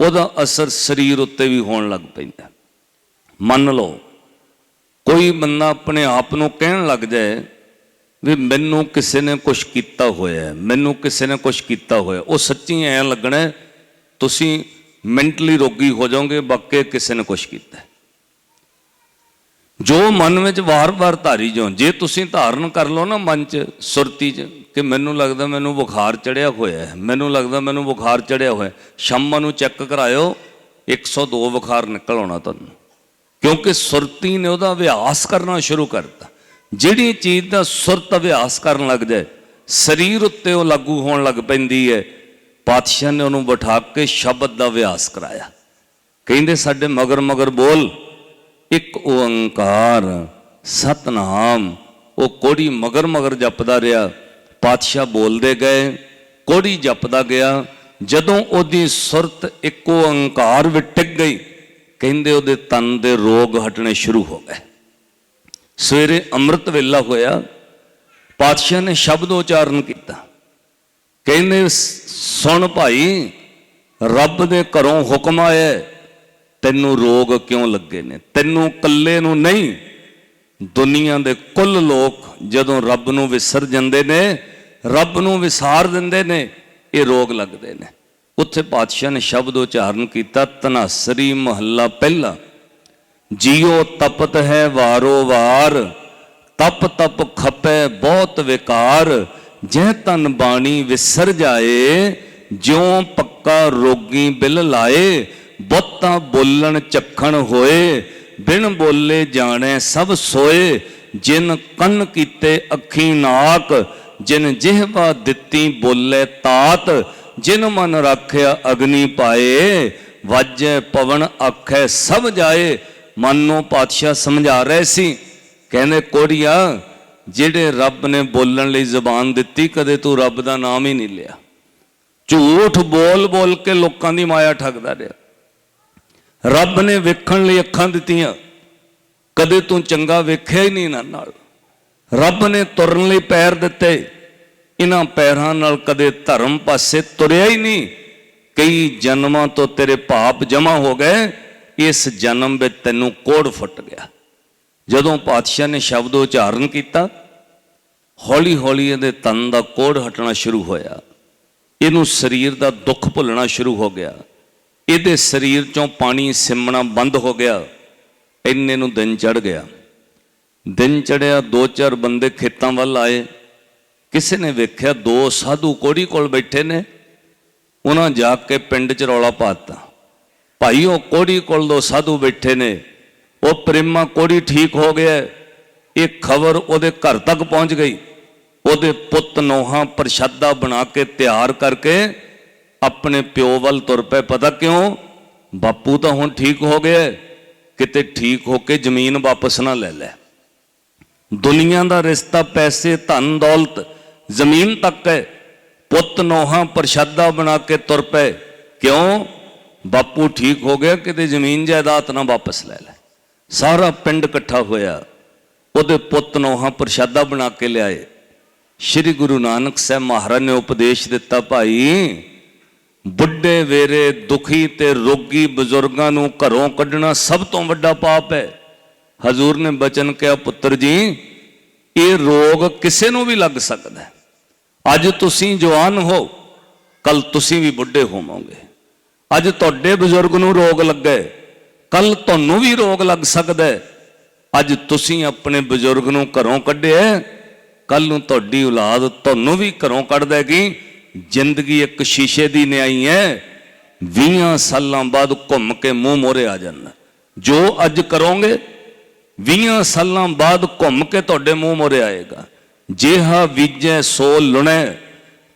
Speaker 1: ਉਹਦਾ ਅਸਰ ਸਰੀਰ ਉੱਤੇ ਵੀ ਹੋਣ ਲੱਗ ਪੈਂਦਾ। ਮੰਨ ਲਓ, ਕੋਈ ਬੰਦਾ ਆਪਣੇ ਆਪ ਨੂੰ ਕਹਿਣ ਲੱਗ ਜਾਏ ਵੀ ਮੈਨੂੰ ਕਿਸੇ ਨੇ ਕੁਝ ਕੀਤਾ ਹੋਇਆ, ਮੈਨੂੰ ਕਿਸੇ ਨੇ ਕੁਝ ਕੀਤਾ ਹੋਇਆ, ਉਹ ਸੱਚੀ ਐਂ ਲੱਗਣਾ, ਤੁਸੀਂ ਮੈਂਟਲੀ ਰੋਗੀ ਹੋ ਜਾਓਗੇ, ਬਾਕੀ ਕਿਸੇ ਨੇ ਕੁਝ ਕੀਤਾ। ਜੋ ਮਨ ਵਿੱਚ ਵਾਰ-ਵਾਰ ਧਾਰੀ ਜੋ ਜੇ ਤੁਸੀਂ ਧਾਰਨ ਕਰ ਲਓ ਨਾ ਮਨ 'ਚ, ਸੁਰਤੀ 'ਚ, ਕਿ ਮੈਨੂੰ ਲੱਗਦਾ ਮੈਨੂੰ ਬੁਖਾਰ ਚੜਿਆ ਹੋਇਆ ਹੈ, ਮੈਨੂੰ ਲੱਗਦਾ ਮੈਨੂੰ ਬੁਖਾਰ ਚੜਿਆ ਹੋਇਆ ਹੈ। ਸ਼ਾਮਾਂ ਨੂੰ ਚੈੱਕ ਕਰਾਇਓ 102 ਬੁਖਾਰ ਨਿਕਲ ਆਉਣਾ ਤੁਹਾਨੂੰ। ਕਿਉਂਕਿ ਸੁਰਤੀ ਨੇ ਉਹਦਾ ਅਭਿਆਸ ਕਰਨਾ ਸ਼ੁਰੂ ਕਰਤਾ। ਜਿਹੜੀ ਚੀਜ਼ ਦਾ ਸੁਰਤ ਅਭਿਆਸ ਕਰਨ ਲੱਗ ਜਾਏ, ਸਰੀਰ ਉੱਤੇ ਉਹ ਲਾਗੂ ਹੋਣ ਲੱਗ ਪੈਂਦੀ ਹੈ। ਪਾਤਸ਼ਾਹ ਨੇ ਉਹਨੂੰ ਬਿਠਾ ਕੇ ਸ਼ਬਦ ਦਾ ਅਭਿਆਸ ਕਰਾਇਆ। ਕਹਿੰਦੇ ਸਾਡੇ ਮਗਰ ਮਗਰ ਬੋਲ ਇੱਕ ਓੰਕਾਰ, ਸਤਨਾਮ, ਉਹ ਕੋੜੀ ਮਗਰ ਮਗਰ ਜਪਦਾ ਰਿਹਾ। ਪਾਤਸ਼ਾਹ ਬੋਲਦੇ ਗਏ, ਕੋੜੀ ਜਪਦਾ ਗਿਆ। ਜਦੋਂ ਉਹਦੀ ਸੁਰਤ ਇੱਕ ਓੰਕਾਰ ਵਿੱਚ ਟਿਕ ਗਈ, ਕਹਿੰਦੇ ਉਹਦੇ ਤਨ ਦੇ ਰੋਗ ਹਟਣੇ ਸ਼ੁਰੂ ਹੋ ਗਏ। ਸਵੇਰੇ ਅੰਮ੍ਰਿਤ ਵੇਲਾ ਹੋਇਆ, ਪਾਤਸ਼ਾਹ ਨੇ ਸ਼ਬਦ ਉਚਾਰਨ ਕੀਤਾ। ਕਹਿੰਦੇ, ਸ- ਸੁਣ ਭਾਈ, ਰੱਬ ਦੇ ਘਰੋਂ ਹੁਕਮ ਆਇਆ ਤੈਨੂੰ ਰੋਗ ਕਿਉਂ ਲੱਗੇ ਨੇ? ਤੈਨੂੰ ਇਕੱਲੇ ਨੂੰ ਨਹੀਂ, ਦੁਨੀਆ ਦੇ ਕੁੱਲ ਲੋਕ ਜਦੋਂ ਰੱਬ ਨੂੰ ਵਿਸਰ ਜਾਂਦੇ ਨੇ, ਰੱਬ ਨੂੰ ਵਿਸਾਰ ਦਿੰਦੇ ਨੇ, ਇਹ ਰੋਗ ਲੱਗਦੇ ਨੇ। ਉੱਥੇ ਪਾਤਸ਼ਾਹ ਨੇ ਸ਼ਬਦ ਉਚਾਰਨ ਕੀਤਾ ਤਨਾਸਰੀ ਮਹੱਲਾ ਪਹਿਲਾ। ਜੀਉ ਤਪਤ ਹੈ ਵਾਰੋ ਵਾਰ, ਤਪ ਤਪ ਖਪੈ ਬਹੁਤ ਵਿਕਾਰ, ਜਹ ਤਨ ਬਾਣੀ ਵਿਸਰ ਜਾਏ, ਜਿਉ ਪੱਕਾ ਰੋਗੀ ਬਿਲ ਲਾਏ ਬਹੁਤਾ ਬੋਲਣ ਚੱਖਣ ਹੋਏ, ਬਿਨ ਬੋਲੇ ਜਾਣੈ ਸਭ ਸੋਏ, ਜਿਨ ਕੰਨ ਕੀਤੇ ਅੱਖੀ ਨਾਕ, ਜਿਨ ਜਿਹਵਾ ਦਿੱਤੀ ਬੋਲੇ ਤਾਤ, ਜਿਨ ਮਨ ਰੱਖਿਆ ਅਗਨੀ ਪਾਏ, ਵਾਜੈ ਪਵਨ ਆਖੈ ਸਭ ਜਾਏ, ਮਨ ਨੂੰ ਪਾਤਸ਼ਾਹ ਸਮਝਾ ਰਹੇ ਸੀ। ਕਹਿੰਦੇ, ਕੋੜੀਆ, ਜਿਹੜੇ ਰੱਬ ਨੇ ਬੋਲਣ ਲਈ ਜ਼ਬਾਨ ਦਿੱਤੀ, ਕਦੇ ਤੂੰ ਰੱਬ ਦਾ ਨਾਮ ਹੀ ਨਹੀਂ ਲਿਆ। ਝੂਠ ਬੋਲ ਬੋਲ ਕੇ ਲੋਕਾਂ ਦੀ ਮਾਇਆ ਠੱਗਦਾ ਰਿਹਾ। ਰੱਬ ਨੇ ਵੇਖਣ ਲਈ ਅੱਖਾਂ ਦਿੱਤੀਆਂ। ਕਦੇ ਤੂੰ ਚੰਗਾ ਵੇਖਿਆ ਹੀ ਨਹੀਂ ਇਹਨਾਂ ਨਾਲ। ਰੱਬ ਨੇ ਤੁਰਨ ਲਈ ਪੈਰ ਦਿੱਤੇ। ਇਹਨਾਂ ਪੈਰਾਂ ਨਾਲ ਕਦੇ ਧਰਮ ਪਾਸੇ ਤੁਰਿਆ ਹੀ ਨਹੀਂ। ਕਈ ਜਨਮਾਂ ਤੋਂ ਤੇਰੇ ਪਾਪ ਜਮਾ ਹੋ ਗਏ। ਇਸ ਜਨਮ ਵਿੱਚ ਤੈਨੂੰ ਕੋੜ ਫੁੱਟ ਗਿਆ। ਜਦੋਂ ਪਾਤਸ਼ਾਹ ਨੇ ਸ਼ਬਦ ਉਚਾਰਨ ਕੀਤਾ ਹੌਲੀ ਹੌਲੀ ਇਹਦੇ ਤਨ ਦਾ ਕੋੜ ਹਟਣਾ ਸ਼ੁਰੂ ਹੋਇਆ। ਇਹਨੂੰ ਸਰੀਰ ਦਾ ਦੁੱਖ ਭੁੱਲਣਾ ਸ਼ੁਰੂ ਹੋ ਗਿਆ। ਇਹਦੇ ਸਰੀਰ ਚੋਂ ਪਾਣੀ ਸਿਮਣਾ ਬੰਦ ਹੋ ਗਿਆ, ਇੰਨੇ ਨੂੰ ਦਿਨ ਚੜ ਗਿਆ। ਦਿਨ ਚੜਿਆ ਦੋ ਚਾਰ ਬੰਦੇ ਖੇਤਾਂ ਵੱਲ ਆਏ। ਕਿਸੇ ਨੇ ਵੇਖਿਆ ਦੋ ਸਾਧੂ ਕੋੜੀ ਕੋਲ ਬੈਠੇ ਨੇ, ਉਹਨਾਂ ਜਾ ਕੇ ਪਿੰਡ 'ਚ ਰੌਲਾ ਪਾਤਾ। ਭਾਈ, ਉਹ ਕੋੜੀ ਕੋਲ ਦੋ ਸਾਧੂ ਬੈਠੇ ਨੇ, ਉਹ ਪ੍ਰੇਮਾ ਕੋੜੀ ਠੀਕ ਹੋ ਗਿਆ, ਇਹ ਖਬਰ ਉਹਦੇ ਘਰ ਤੱਕ ਪਹੁੰਚ ਗਈ। ਉਹਦੇ ਪੁੱਤ ਨੋਹਾਂ ਪ੍ਰਸ਼ਾਦਾ ਬਣਾ ਕੇ ਤਿਆਰ ਕਰਕੇ ਆਪਣੇ ਪਿਓ ਵੱਲ ਤੁਰ ਪਏ, ਪਤਾ ਕਿਉਂ? ਬਾਪੂ ਤਾਂ ਹੁਣ ਠੀਕ ਹੋ ਗਿਆ ਕਿਤੇ ਠੀਕ ਹੋ ਕੇ ਜ਼ਮੀਨ ਵਾਪਸ ਨਾ ਲੈ ਲੈ। ਦੁਨੀਆ ਦਾ ਰਿਸ਼ਤਾ ਪੈਸੇ, ਧਨ, ਦੌਲਤ, ਜ਼ਮੀਨ ਤੱਕ ਹੈ। ਪੁੱਤ ਨੋਹਾਂ ਪ੍ਰਸ਼ਾਦਾ ਬਣਾ ਕੇ ਤੁਰ ਪਏ। ਕਿਉਂ? ਬਾਪੂ ਠੀਕ ਹੋ ਗਿਆ, ਕਿਤੇ ਜ਼ਮੀਨ ਜਾਇਦਾਦ ਨਾ ਵਾਪਸ ਲੈ ਲੈ। ਸਾਰਾ ਪਿੰਡ ਇਕੱਠਾ ਹੋਇਆ। ਉਹਦੇ ਪੁੱਤ ਨੋਹਾਂ ਪ੍ਰਸ਼ਾਦਾ ਬਣਾ ਕੇ ਲਿਆਏ। ਸ੍ਰੀ ਗੁਰੂ ਨਾਨਕ ਸਾਹਿਬ ਮਹਾਰਾਜ ਨੇ ਉਪਦੇਸ਼ ਦਿੱਤਾ, ਭਾਈ ਬੁੱਢੇ ਵੇਰੇ ਦੁਖੀ ਤੇ ਰੋਗੀ ਬਜ਼ੁਰਗਾਂ ਨੂੰ ਘਰੋਂ ਕੱਢਣਾ ਸਭ ਤੋਂ ਵੱਡਾ ਪਾਪ ਹੈ। ਹਜ਼ੂਰ ਨੇ ਬਚਨ ਕਿਹਾ, ਪੁੱਤਰ ਜੀ, ਇਹ ਰੋਗ ਕਿਸੇ ਨੂੰ ਵੀ ਲੱਗ ਸਕਦਾ ਹੈ। ਅੱਜ ਤੁਸੀਂ ਜਵਾਨ ਹੋ, ਕੱਲ ਤੁਸੀਂ ਵੀ ਬੁੱਢੇ ਹੋਵੋਗੇ। ਅੱਜ ਤੁਹਾਡੇ ਬਜ਼ੁਰਗ ਨੂੰ ਰੋਗ ਲੱਗੇ ਕੱਲ ਤੁਹਾਨੂੰ ਵੀ ਰੋਗ ਲੱਗ ਸਕਦਾ ਹੈ। ਅੱਜ ਤੁਸੀਂ ਆਪਣੇ ਬਜ਼ੁਰਗ ਨੂੰ ਘਰੋਂ ਕੱਢਿਆ ਕੱਲ ਨੂੰ ਤੁਹਾਡੀ ਔਲਾਦ ਤੁਹਾਨੂੰ ਵੀ ਘਰੋਂ ਕੱਢ ਦੇਗੀ ਜ਼ਿੰਦਗੀ ਇੱਕ ਸ਼ੀਸ਼ੇ ਦੀ ਨਿਆਈ ਹੈ 20 ਸਾਲਾਂ ਬਾਅਦ ਘੁੰਮ ਕੇ ਮੂੰਹ ਮੋਰੇ ਆ ਜਾਂਦਾ ਜੋ ਅੱਜ ਕਰੋਗੇ 20 ਸਾਲਾਂ ਬਾਅਦ ਘੁੰਮ ਕੇ ਤੁਹਾਡੇ ਮੂੰਹ ਮੋਰੇ ਆਏਗਾ। ਜਿਹਾ ਬੀਜੈ, ਸੋ ਲੁਣੇ,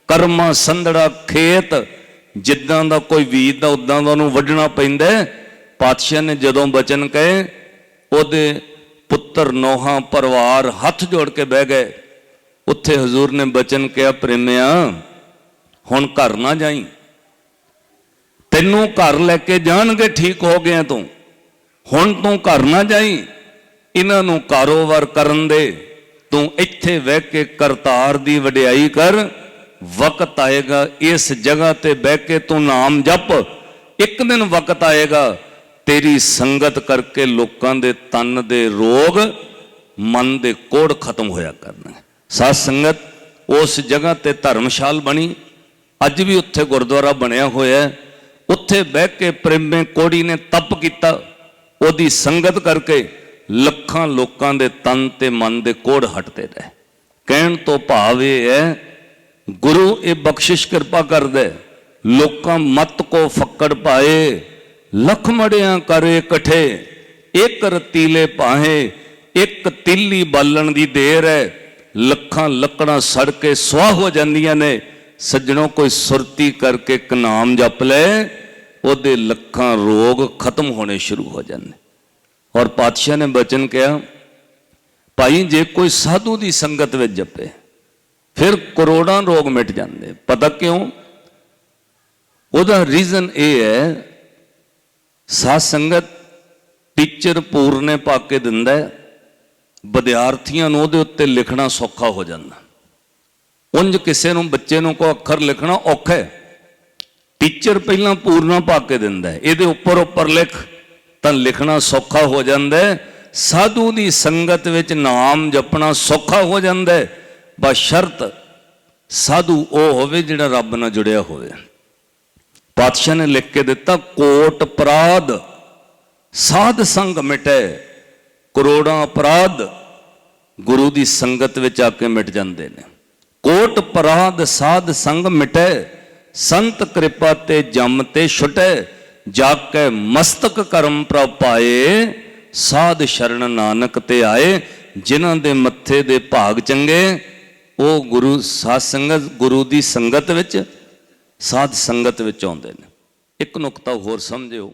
Speaker 1: ਕਰਮਾ ਸੰਧੜਾ ਖੇਤ। ਜਿੱਦਾਂ ਦਾ ਕੋਈ ਬੀਜਦਾ ਉਦਾਂ ਦਾ ਉਹਨੂੰ ਵੱਢਣਾ ਪੈਂਦਾ ਪਾਤਸ਼ਾਹ ਨੇ ਜਦੋਂ ਬਚਨ ਕਹੇ, ਉਹਦੇ ਪੁੱਤਰ ਨੋਹਾਂ ਪਰਿਵਾਰ ਹੱਥ ਜੋੜ ਕੇ ਬਹਿ ਗਏ। ਉੱਥੇ ਹਜ਼ੂਰ ਨੇ ਬਚਨ ਕਿਹਾ, ਪ੍ਰੇਮਿਆ ਹੁਣ ਘਰ ਨਾ ਜਾਈ। ਤੈਨੂੰ ਘਰ ਲੈ ਕੇ ਜਾਣਗੇ ਠੀਕ ਹੋ ਗਿਆ ਤੂੰ। ਹੁਣ ਤੂੰ ਘਰ ਨਾ ਜਾਈ। ਇਹਨਾਂ ਨੂੰ ਕਾਰੋਬਾਰ ਕਰਨ ਦੇ। ਤੂੰ ਇੱਥੇ ਬਹਿ ਕੇ ਕਰਤਾਰ ਦੀ ਵਡਿਆਈ ਕਰ। ਵਕਤ ਆਏਗਾ, ਇਸ ਜਗ੍ਹਾ ਤੇ ਬਹਿ ਕੇ ਤੂੰ ਨਾਮ ਜਪ। ਇੱਕ ਦਿਨ ਵਕਤ ਆਏਗਾ, ਤੇਰੀ ਸੰਗਤ ਕਰਕੇ ਲੋਕਾਂ ਦੇ ਤਨ ਦੇ ਰੋਗ ਮਨ ਦੇ ਕੋੜ ਖਤਮ ਹੋਇਆ ਕਰਨਾ ਸਾਧ ਸੰਗਤ, ਉਸ ਜਗ੍ਹਾ ਤੇ ਧਰਮਸ਼ਾਲ ਬਣੀ। ਅੱਜ ਵੀ ਉੱਥੇ ਗੁਰਦੁਆਰਾ ਬਣਿਆ ਹੋਇਆ ਹੈ। ਉੱਥੇ ਬਹਿ ਕੇ ਪ੍ਰੇਮੇ ਕੋੜੀ ਨੇ ਤਪ ਕੀਤਾ। ਉਹਦੀ ਸੰਗਤ ਕਰਕੇ ਲੱਖਾਂ ਲੋਕਾਂ ਦੇ ਤਨ ਤੇ ਮਨ ਦੇ ਕੋੜ ਹਟਦੇ ਰਹੇ। ਕਹਿਣ ਤੋਂ ਭਾਵ ਇਹ ਹੈ, ਗੁਰੂ ਇਹ ਬਖਸ਼ਿਸ਼ ਕਿਰਪਾ ਕਰਦਾ ਲੋਕਾਂ ਮਤ ਕੋ ਫੱਕੜ ਪਾਏ, ਲਖ ਮੜਿਆਂ ਕਰੇ ਇਕੱਠੇ। ਇੱਕ ਰਤੀਲੇ ਪਾਹੇ ਇੱਕ ਤਿੱਲੀ ਬਾਲਣ ਦੀ ਦੇਰ ਹੈ। ਲੱਖਾਂ ਲੱਕੜਾਂ ਸੜ ਕੇ ਸੁਆਹ ਹੋ ਜਾਂਦੀਆਂ ਨੇ। ਸੱਜਣੋਂ ਕੋਈ ਸੁਰਤੀ ਕਰਕੇ ਇੱਕ ਨਾਮ ਜਪ ਲੈ, ਉਹਦੇ ਲੱਖਾਂ ਰੋਗ ਖਤਮ ਹੋਣੇ ਸ਼ੁਰੂ ਹੋ ਜਾਂਦੇ। ਔਰ ਪਾਤਸ਼ਾਹ ਨੇ ਬਚਨ ਕਿਹਾ, ਭਾਈ, ਜੇ ਕੋਈ ਸਾਧੂ ਦੀ ਸੰਗਤ ਵਿੱਚ ਜਪੇ, ਫਿਰ ਕਰੋੜਾਂ ਰੋਗ ਮਿਟ ਜਾਂਦੇ। ਪਤਾ ਕਿਉਂ? ਉਹਦਾ ਰੀਜ਼ਨ ਇਹ ਹੈ, ਸਾਧ ਸੰਗਤ ਟੀਚਰ ਪੂਰਨੇ ਪਾ ਕੇ ਦਿੰਦਾ ਵਿਦਿਆਰਥੀਆਂ ਨੂੰ ਉਹਦੇ ਉੱਤੇ ਲਿਖਣਾ ਸੌਖਾ ਹੋ ਜਾਂਦਾ। ਉਂਝ ਕਿਸੇ ਨੂੰ, ਬੱਚੇ ਨੂੰ ਕੋ ਅੱਖਰ ਲਿਖਣਾ ਔਖਾ ਹੈ। ਟੀਚਰ ਪਹਿਲਾਂ ਪੂਰਨਾ ਪਾ ਕੇ ਦਿੰਦਾ ਹੈ। ਇਹਦੇ ਉੱਪਰ ਉੱਪਰ ਲਿਖ, ਤਾਂ ਲਿਖਣਾ ਸੌਖਾ ਹੋ ਜਾਂਦਾ ਹੈ। ਸਾਧੂ ਦੀ ਸੰਗਤ ਵਿੱਚ ਨਾਮ ਜਪਣਾ ਸੌਖਾ ਹੋ ਜਾਂਦਾ ਹੈ। ਬਸ ਸ਼ਰਤ, ਸਾਧੂ ਉਹ ਹੋਵੇ ਜਿਹੜਾ ਰੱਬ ਨਾਲ ਜੁੜਿਆ ਹੋਵੇ। ਪਾਤਸ਼ਾਹ ਨੇ ਲਿਖ ਕੇ ਦਿੱਤਾ, ਕੋਟ ਅਪਰਾਧ, ਸਾਧ ਸੰਗ ਮਿਟੇ, ਕਰੋੜਾਂ ਅਪਰਾਧ ਗੁਰੂ ਦੀ ਸੰਗਤ ਵਿੱਚ ਆ ਕੇ ਮਿਟ ਜਾਂਦੇ ਨੇ। ਕੋਟ ਪਰਾਧ ਸਾਧ ਸੰਗ ਮਿਟੈ, ਸੰਤ ਕਿਰਪਾ ਤੇ ਜਮ ਤੇ ਛੁਟੈ ਜਾ ਕੇ ਮਸਤਕ ਕਰਮ ਪ੍ਰਭ ਸਾਧ ਸ਼ਰਨ ਨਾਨਕ ਤੇ ਆਏ, ਜਿਨ੍ਹਾਂ ਦੇ ਮੱਥੇ ਦੇ ਭਾਗ ਚੰਗੇ, ਉਹ ਗੁਰੂ ਸਾਧ ਸੰਗਤ, ਗੁਰੂ ਦੀ ਸੰਗਤ ਵਿੱਚ, ਸਾਧ ਸੰਗਤ ਵਿੱਚ ਆਉਂਦੇ ਨੇ। ਇੱਕ ਨੁਕਤਾ ਹੋਰ ਸਮਝਿਓ।